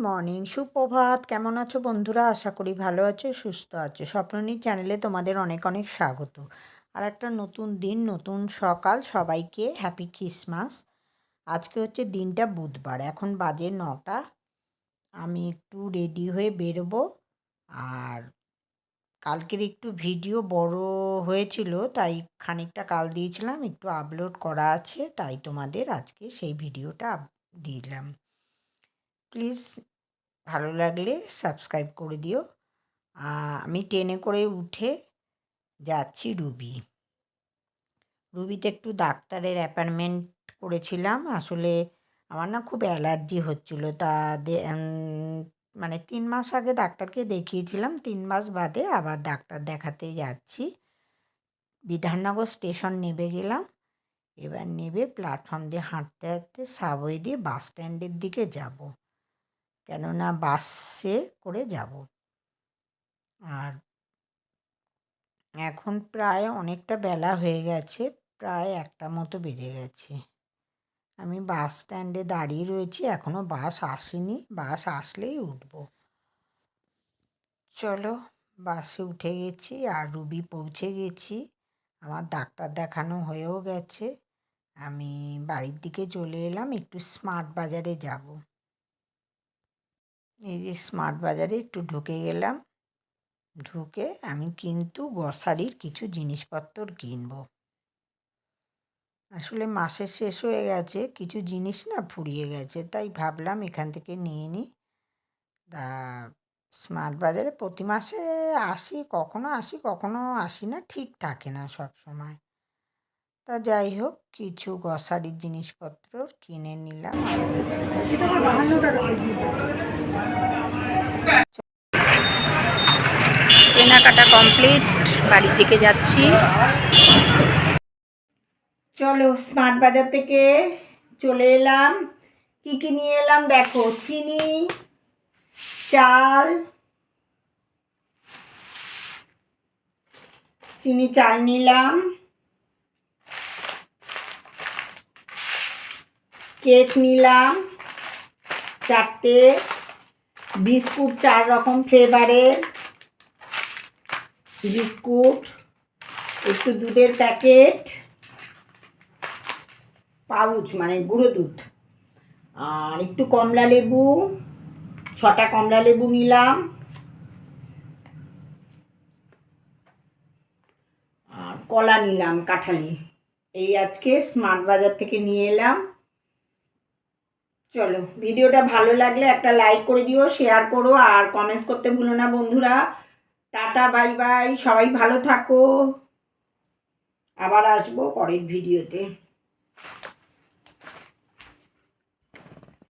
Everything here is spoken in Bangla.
মর্নিং সুপ্রভাত কেমন আছো বন্ধুরা? আশা করি ভালো আছো, সুস্থ আছো। স্বপ্ননীর চ্যানেলে তোমাদের অনেক অনেক স্বাগত। আর একটা নতুন দিন, নতুন সকাল। সবাইকে হ্যাপি ক্রিসমাস আজকে হচ্ছে দিনটা বুধবার। এখন বাজে নটা। আমি একটু রেডি হয়ে বেরোবো। আর কালকের একটু ভিডিও বড় হয়েছিল, তাই খানিকটা কাল দিয়েছিলাম। একটু আপলোড করা আছে, তাই তোমাদের আজকে সেই ভিডিওটা দিলাম। প্লিজ ভালো লাগলে সাবস্ক্রাইব করে দিও। আমি ট্রেনে করে উঠে যাচ্ছি রুবি। রুবিতে একটু ডাক্তারের অ্যাপয়েন্টমেন্ট করেছিলাম। আসলে আমার না খুব অ্যালার্জি হচ্ছিল। তা মানে তিন মাস আগে ডাক্তারকে দেখিয়েছিলাম। তিন মাস বাদে আবার ডাক্তার দেখাতে যাচ্ছি। বিধাননগর স্টেশন নেবে গেলাম। এবার নেবে প্ল্যাটফর্ম দিয়ে হাঁটতে হাঁটতে সাবওয়ে দিয়ে বাস স্ট্যান্ডের দিকে যাব। কেননা বাসে করে যাব। আর এখন প্রায় অনেকটা বেলা হয়ে গেছে, প্রায় একটা মতো বেজে গেছে। আমি বাস স্ট্যান্ডে দাঁড়িয়ে রয়েছি এখনও বাস আসেনি, বাস আসলেই উঠব। চলো, বাসে উঠে গেছি আর রুবি পৌঁছে গেছি। আমার ডাক্তার দেখানো হয়েও গেছে। আমি বাড়ির দিকে চলে এলাম, একটু স্মার্ট বাজারে যাব। এই যে স্মার্ট বাজারে একটু ঢুকে গেলাম। ঢুকে আমি কিন্তু গ্রসারির কিছু জিনিসপত্র কিনবো। আসলে মাসের শেষ হয়ে গেছে, কিছু জিনিস না ফুরিয়ে গেছে, তাই ভাবলাম এখান থেকে নিয়ে নিই তা স্মার্ট বাজারে প্রতি মাসে আসি, কখনো আসি কখনো আসি না, ঠিক থাকে না সব সময়। তা যাই হোক কিছু গ্রসারির জিনিসপত্র কিনে নিলাম। কেনাকাটা কমপ্লিট বাড়ির দিকে যাচ্ছি। চলো স্মার্ট বাজার থেকে চলে এলাম। কী কী নিয়ে এলাম? দেখো চিনি চাল চিনি চাল নিলাম। কেক নিলাম। চারটে বিস্কুট, চার রকম ফ্লেভারের বিস্কুট, একটু দুধের প্যাকেট, পাউচ মানে গুঁড়ো দুধ। আর একটু কমলা লেবু, ছটা কমলা লেবু নিলাম। আর কলা নিলাম, কাঁঠালি। এই আজকে স্মার্ট বাজার থেকে নিয়ে এলাম। চলো, ভিডিওটা ভালো লাগলে একটা লাইক করে দিও শেয়ার করো, আর কমেন্টস করতে ভুলো না বন্ধুরা। টাটা বাই বাই সবাই ভালো থাকো। আবার আসব পরের ভিডিওতে